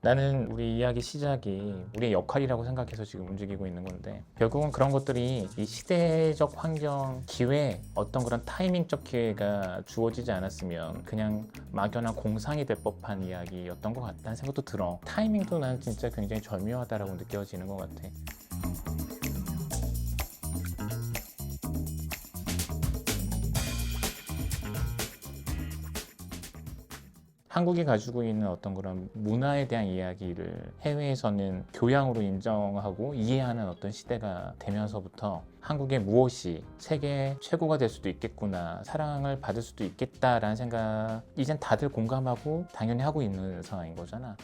나는 우리 이야기 시작이 우리의 역할이라고 생각해서 지금 움직이고 있는 건데 결국은 그런 것들이 이 시대적 환경, 기회, 어떤 그런 타이밍적 기회가 주어지지 않았으면 그냥 막연한 공상이 될 법한 이야기였던 것 같다는 생각도 들어. 타이밍도 난 진짜 굉장히 절묘하다라고 느껴지는 것 같아. 한국이 가지고 있는 어떤 그런 문화에 대한 이야기를 해외에서는 교양으로 인정하고 이해하는 어떤 시대가 되면서부터 한국의 무엇이 세계 최고가 될 수도 있겠구나 사랑을 받을 수도 있겠다라는 생각 이젠 다들 공감하고 당연히 하고 있는 상황인 거잖아.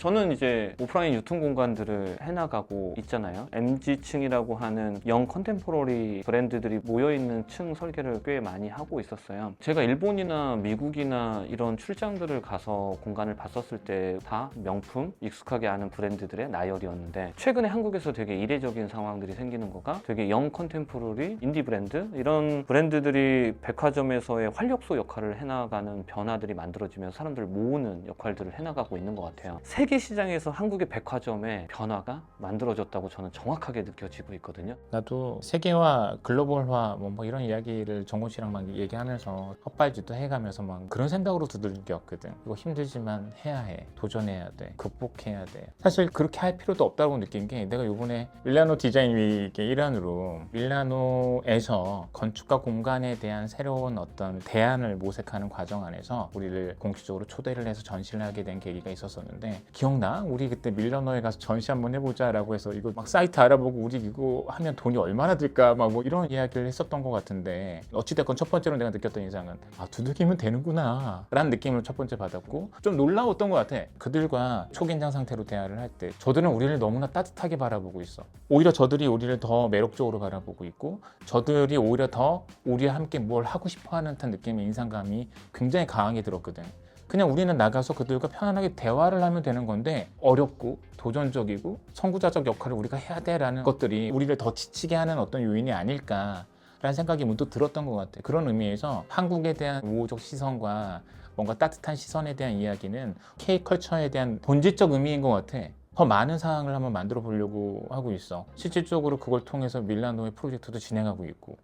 저는 이제 오프라인 유통 공간들을 해나가고 있잖아요. MG층이라고 하는 영 컨템포러리 브랜드들이 모여있는 층 설계를 꽤 많이 하고 있었어요. 제가 일본이나 미국이나 이런 출장들을 가서 공간을 봤었을 때 다 명품, 익숙하게 아는 브랜드들의 나열이었는데 최근에 한국에서 되게 이례적인 상황들이 생기는 거가 되게 영 컨템포러리, 인디 브랜드 이런 브랜드들이 백화점에서의 활력소 역할을 해나가는 변화들이 만들어지면서 사람들을 모으는 역할들을 해나가고 있는 것 같아요. 세계 시장에서 한국의 백화점의 변화가 만들어졌다고 저는 정확하게 느껴지고 있거든요. 나도 세계화, 글로벌화 뭐, 뭐 이런 이야기를 정곤 씨랑 막 얘기하면서 헛발질도 해가면서 막 그런 생각으로 두들겼거든. 이거 힘들지만 해야 해. 도전해야 돼. 극복해야 돼. 사실 그렇게 할 필요도 없다고 느낀 게 내가 요번에 밀라노 디자인 위기의 일환으로 밀라노에서 건축과 공간에 대한 새로운 어떤 대안을 모색하는 과정 안에서 우리를 공식적으로 초대를 해서 전시를 하게 된 계기가 있었었는데 기억나? 우리 그때 밀라노에 가서 전시 한번 해보자 라고 해서 이거 막 사이트 알아보고 우리 이거 하면 돈이 얼마나 들까? 막 뭐 이런 이야기를 했었던 것 같은데 어찌됐건 첫 번째로 내가 느꼈던 인상은 아 두들기면 되는구나 라는 느낌을 첫 번째 받았고 좀 놀라웠던 것 같아. 그들과 초긴장 상태로 대화를 할 때 저들은 우리를 너무나 따뜻하게 바라보고 있어. 오히려 저들이 우리를 더 매력적으로 바라보고 있고 저들이 오히려 더 우리와 함께 뭘 하고 싶어 하는 듯한 느낌의 인상감이 굉장히 강하게 들었거든 그냥 우리는 나가서 그들과 편안하게 대화를 하면 되는 건데 어렵고 도전적이고 선구자적 역할을 우리가 해야 돼라는 것들이 우리를 더 지치게 하는 어떤 요인이 아닐까 라는 생각이 문득 들었던 것 같아요. 그런 의미에서 한국에 대한 우호적 시선과 뭔가 따뜻한 시선에 대한 이야기는 K컬처에 대한 본질적 의미인 것 같아. 더 많은 상황을 한번 만들어 보려고 하고 있어. 실질적으로 그걸 통해서 밀라노의 프로젝트도 진행하고 있고.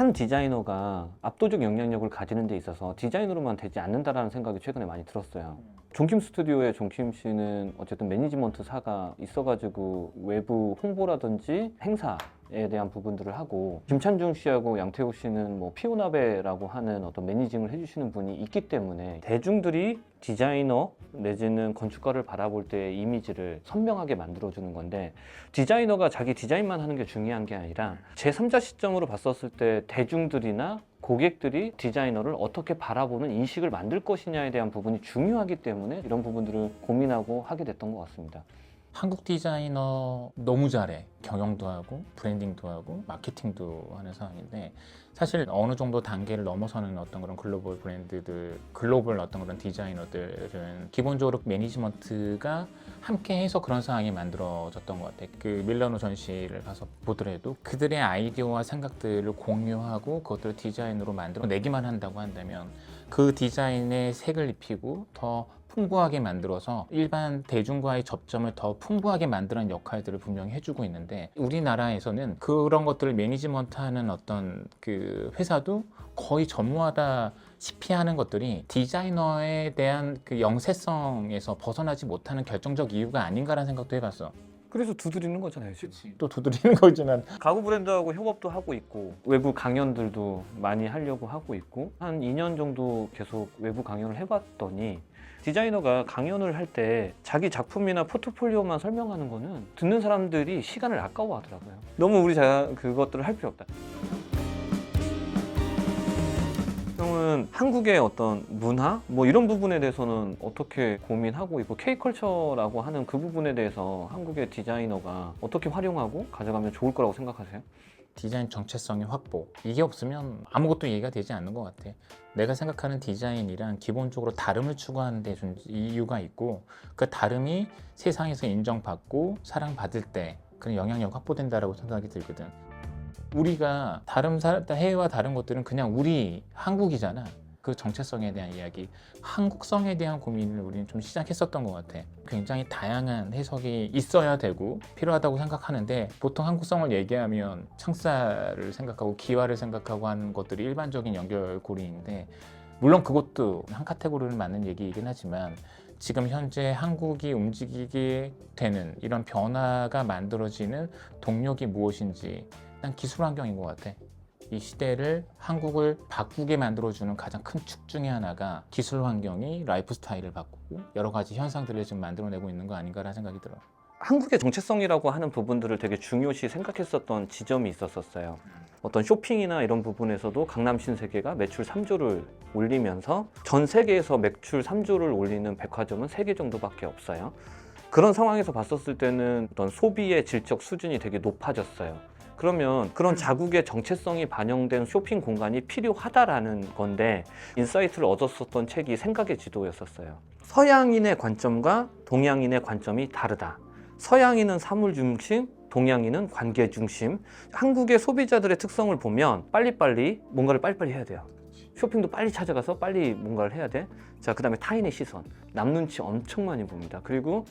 한 디자이너가 압도적 영향력을 가지는 데 있어서 디자이너로만 되지 않는다라는 생각이 최근에 많이 들었어요. 종킴 스튜디오의 종킴 씨는 어쨌든 매니지먼트 사가 있어가지고 외부 홍보라든지 행사 에 대한 부분들을 하고 김찬중 씨하고 양태호 씨는 뭐 피오나베라고 하는 어떤 매니징을 해주시는 분이 있기 때문에 대중들이 디자이너 내지는 건축가를 바라볼 때의 이미지를 선명하게 만들어주는 건데 디자이너가 자기 디자인만 하는 게 중요한 게 아니라 제3자 시점으로 봤었을 때 대중들이나 고객들이 디자이너를 어떻게 바라보는 인식을 만들 것이냐에 대한 부분이 중요하기 때문에 이런 부분들을 고민하고 하게 됐던 것 같습니다. 한국 디자이너 너무 잘해. 경영도 하고 브랜딩도 하고 마케팅도 하는 상황인데 사실 어느 정도 단계를 넘어서는 어떤 그런 글로벌 브랜드들, 글로벌 어떤 그런 디자이너들은 기본적으로 매니지먼트가 함께 해서 그런 상황이 만들어졌던 것 같아. 그 밀라노 전시를 가서 보더라도 그들의 아이디어와 생각들을 공유하고 그것들을 디자인으로 만들어 내기만 한다고 한다면 그 디자인에 색을 입히고 더 풍부하게 만들어서 일반 대중과의 접점을 더 풍부하게 만드는 역할들을 분명히 해주고 있는데 우리나라에서는 그런 것들을 매니지먼트하는 어떤 그 회사도 거의 전무하다 시피 하는 것들이 디자이너에 대한 그 영세성에서 벗어나지 못하는 결정적 이유가 아닌가라는 생각도 해봤어. 그래서 두드리는 거잖아요. 지금. 또 두드리는 거지만 가구 브랜드하고 협업도 하고 있고 외부 강연들도 많이 하려고 하고 있고 한 2년 정도 계속 외부 강연을 해봤더니 디자이너가 강연을 할 때 자기 작품이나 포트폴리오만 설명하는 거는 듣는 사람들이 시간을 아까워하더라고요. 너무 우리 자 그것들을 할 필요 없다. 형은 한국의 어떤 문화 뭐 이런 부분에 대해서는 어떻게 고민하고 있고 K컬처라고 하는 그 부분에 대해서 한국의 디자이너가 어떻게 활용하고 가져가면 좋을 거라고 생각하세요? 디자인 정체성의 확보 이게 없으면 아무것도 이해가 되지 않는 것 같아. 내가 생각하는 디자인이란 기본적으로 다름을 추구하는 데좀 이유가 있고 그 다름이 세상에서 인정받고 사랑받을 때 그런 영향력 확보된다라고 생각이 들거든. 우리가 다른 사 해외와 다른 것들은 그냥 우리 한국이잖아. 그 정체성에 대한 이야기, 한국성에 대한 고민을 우리는 좀 시작했었던 것 같아. 굉장히 다양한 해석이 있어야 되고 필요하다고 생각하는데 보통 한국성을 얘기하면 창사를 생각하고 기와를 생각하고 하는 것들이 일반적인 연결고리인데 물론 그것도 한 카테고리를 맞는 얘기이긴 하지만 지금 현재 한국이 움직이게 되는 이런 변화가 만들어지는 동력이 무엇인지 난 기술 환경인 것 같아. 이 시대를 한국을 바꾸게 만들어주는 가장 큰 축 중에 하나가 기술 환경이 라이프 스타일을 바꾸고 여러 가지 현상들을 지금 만들어내고 있는 거 아닌가라는 생각이 들어. 한국의 정체성이라고 하는 부분들을 되게 중요시 생각했었던 지점이 있었었어요. 어떤 쇼핑이나 이런 부분에서도 강남 신세계가 매출 3조를 올리면서 전 세계에서 매출 3조를 올리는 백화점은 3개 정도밖에 없어요. 그런 상황에서 봤었을 때는 어떤 소비의 질적 수준이 되게 높아졌어요. 그러면 그런 자국의 정체성이 반영된 쇼핑 공간이 필요하다라는 건데 인사이트를 얻었었던 책이 생각의 지도였었어요. 서양인의 관점과 동양인의 관점이 다르다. 서양인은 사물 중심, 동양인은 관계 중심. 한국의 소비자들의 특성을 보면 빨리빨리 뭔가를 빨리빨리 해야 돼요. 쇼핑도 빨리 찾아가서 빨리 뭔가를 해야 돼. 자, 그 다음에 타인의 시선. 남 눈치 엄청 많이 봅니다. 그리고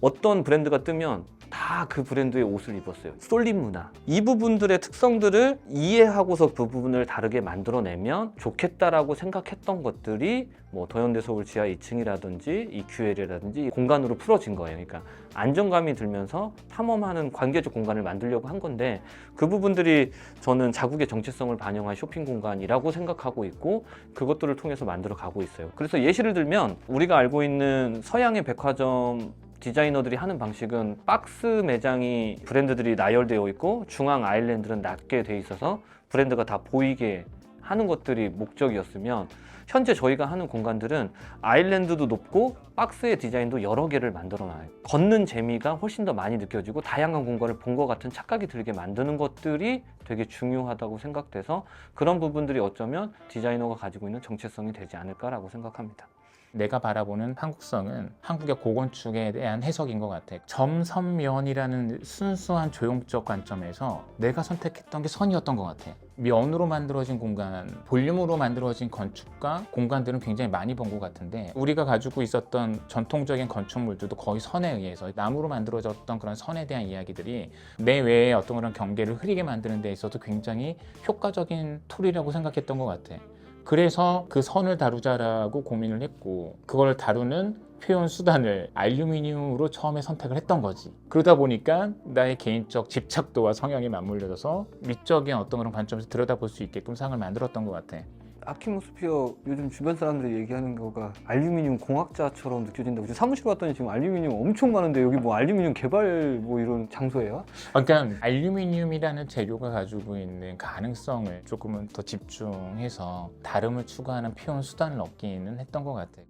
어떤 브랜드가 뜨면 다 그 브랜드의 옷을 입었어요. 쏠림 문화. 이 부분들의 특성들을 이해하고서 그 부분을 다르게 만들어내면 좋겠다라고 생각했던 것들이 뭐 더현대 서울 지하 2층이라든지 이 QL이라든지 공간으로 풀어진 거예요. 그러니까 안정감이 들면서 탐험하는 관계적 공간을 만들려고 한 건데 그 부분들이 저는 자국의 정체성을 반영한 쇼핑 공간이라고 생각하고 있고 그것들을 통해서 만들어 가고 있어요. 그래서 예시를 들면 우리가 알고 있는 서양의 백화점 디자이너들이 하는 방식은 박스 매장이 브랜드들이 나열되어 있고 중앙 아일랜드는 낮게 돼 있어서 브랜드가 다 보이게 하는 것들이 목적이었으면 현재 저희가 하는 공간들은 아일랜드도 높고 박스의 디자인도 여러 개를 만들어 놔요. 걷는 재미가 훨씬 더 많이 느껴지고 다양한 공간을 본 것 같은 착각이 들게 만드는 것들이 되게 중요하다고 생각돼서 그런 부분들이 어쩌면 디자이너가 가지고 있는 정체성이 되지 않을까라고 생각합니다. 내가 바라보는 한국성은 한국의 고건축에 대한 해석인 것 같아. 점선면이라는 순수한 조형적 관점에서 내가 선택했던 게 선이었던 것 같아. 면으로 만들어진 공간, 볼륨으로 만들어진 건축과 공간들은 굉장히 많이 본 것 같은데 우리가 가지고 있었던 전통적인 건축물들도 거의 선에 의해서 나무로 만들어졌던 그런 선에 대한 이야기들이 내 외에 어떤 그런 경계를 흐리게 만드는 데 있어서 굉장히 효과적인 툴이라고 생각했던 것 같아. 그래서 그 선을 다루자라고 고민을 했고 그걸 다루는 표현 수단을 알루미늄으로 처음에 선택을 했던 거지. 그러다 보니까 나의 개인적 집착도와 성향이 맞물려져서 미적인 어떤 그런 관점에서 들여다볼 수 있게끔 상을 만들었던 것 같아. 아키모스피어 요즘 주변 사람들이 얘기하는 거가 알루미늄 공학자처럼 느껴진다고 지금 사무실 왔더니 지금 알루미늄 엄청 많은데 여기 뭐 알루미늄 개발 뭐 이런 장소예요? 그러니까 알루미늄이라는 재료가 가지고 있는 가능성을 조금은 더 집중해서 다름을 추구하는 표현 수단을 얻기는 했던 것 같아.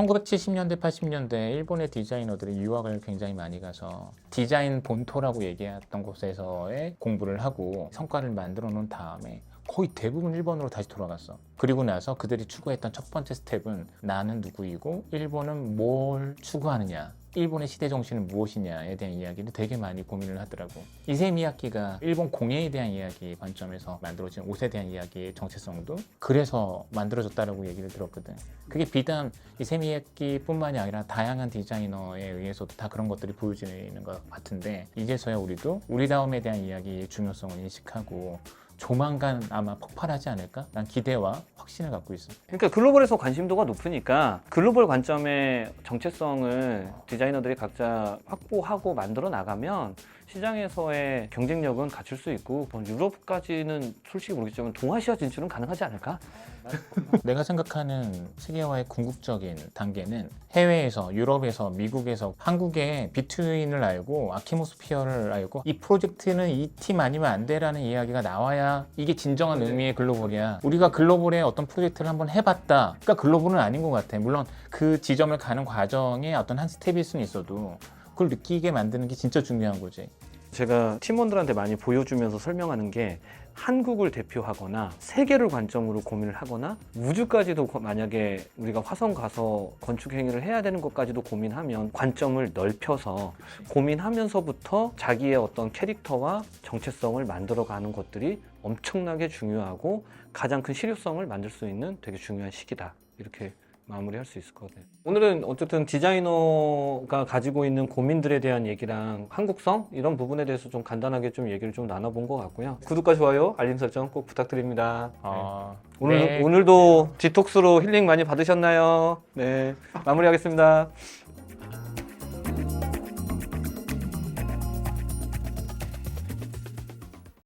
1970년대, 80년대 일본의 디자이너들이 유학을 굉장히 많이 가서 디자인 본토라고 얘기했던 곳에서의 공부를 하고 성과를 만들어 놓은 다음에 거의 대부분 일본으로 다시 돌아갔어. 그리고 나서 그들이 추구했던 첫 번째 스텝은 나는 누구이고 일본은 뭘 추구하느냐. 일본의 시대 정신은 무엇이냐에 대한 이야기를 되게 많이 고민을 하더라고. 이세 미야키가 일본 공예에 대한 이야기 관점에서 만들어진 옷에 대한 이야기의 정체성도 그래서 만들어졌다라고 얘기를 들었거든. 그게 비단 이세 미야키뿐만이 아니라 다양한 디자이너에 의해서도 다 그런 것들이 보여지는 것 같은데 이제서야 우리도 우리다움에 대한 이야기의 중요성을 인식하고 조만간 아마 폭발하지 않을까? 난 기대와 확신을 갖고 있어. 그러니까 글로벌에서 관심도가 높으니까 글로벌 관점의 정체성을 디자이너들이 각자 확보하고 만들어 나가면 시장에서의 경쟁력은 갖출 수 있고 뭐 유럽까지는 솔직히 모르겠지만 동아시아 진출은 가능하지 않을까? 내가 생각하는 세계화의 궁극적인 단계는 해외에서, 유럽에서, 미국에서 한국의 비트윈을 알고 아키모스피어를 알고 이 프로젝트는 이 팀 아니면 안 돼라는 이야기가 나와야 이게 진정한 의미의 글로벌이야. 우리가 글로벌의 어떤 프로젝트를 한번 해봤다. 그러니까 글로벌은 아닌 것 같아. 물론 그 지점을 가는 과정에 어떤 한 스텝일 수는 있어도 그걸 느끼게 만드는 게 진짜 중요한 거지. 제가 팀원들한테 많이 보여주면서 설명하는 게 한국을 대표하거나 세계를 관점으로 고민을 하거나 우주까지도 거- 만약에 우리가 화성 가서 건축 행위를 해야 되는 것까지도 고민하면 관점을 넓혀서 고민하면서부터 자기의 어떤 캐릭터와 정체성을 만들어 가는 것들이 엄청나게 중요하고 가장 큰 실효성을 만들 수 있는 되게 중요한 시기다 이렇게 마무리할 수 있을 것 같아요. 오늘은 어쨌든 디자이너가 가지고 있는 고민들에 대한 얘기랑 한국성 이런 부분에 대해서 좀 간단하게 좀 얘기를 좀 나눠본 것 같고요. 구독과 좋아요, 알림 설정 꼭 부탁드립니다. 네. 어, 오늘 네. 오늘도 디톡스로 힐링 많이 받으셨나요? 네, 마무리하겠습니다.